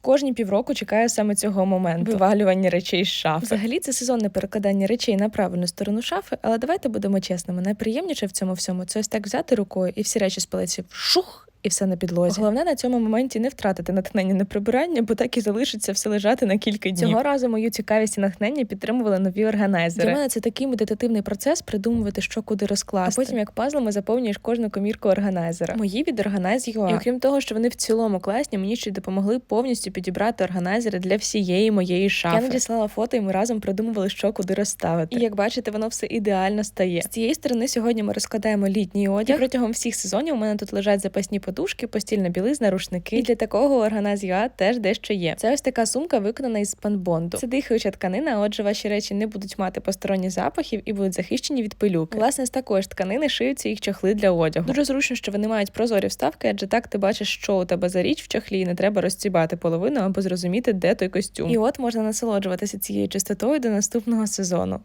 Кожні півроку чекаю саме цього моменту вивалювання речей з шафи. Взагалі це сезонне перекладання речей на правильну сторону шафи, але давайте будемо чесними. Найприємніше в цьому всьому це ось так взяти рукою і всі речі з полиці вшух. І все на підлозі. Головне на цьому моменті не втратити натхнення на прибирання, бо так і залишиться все лежати на кілька днів. Цього разу мою цікавість і натхнення підтримували нові органайзери. Для мене це такий медитативний процес придумувати, що куди розкласти. А потім, як пазлами, заповнюєш кожну комірку органайзера. Мої від Organize.ua. І окрім того, що вони в цілому класні, мені ще й допомогли повністю підібрати органайзери для всієї моєї шафи. Я надіслала фото, і ми разом придумували, що куди розставити. І як бачите, воно все ідеально стає. З цієї сторони сьогодні ми розкладаємо літній одяг. І протягом всіх сезонів у мене тут лежать запасні подушки, постільна білизна, рушники. І для такого Organize.ua теж дещо є. Це ось така сумка, виконана із спанбонду. Це дихаюча тканина, отже, ваші речі не будуть мати посторонніх запахів і будуть захищені від пилюки. Власне, з такої ж тканини шиються їх чохли для одягу. Дуже зручно, що вони мають прозорі вставки, адже так ти бачиш, що у тебе за річ в чохлі, і не треба розцібати половину або зрозуміти, де той костюм. І от можна насолоджуватися цією чистотою до наступного сезону.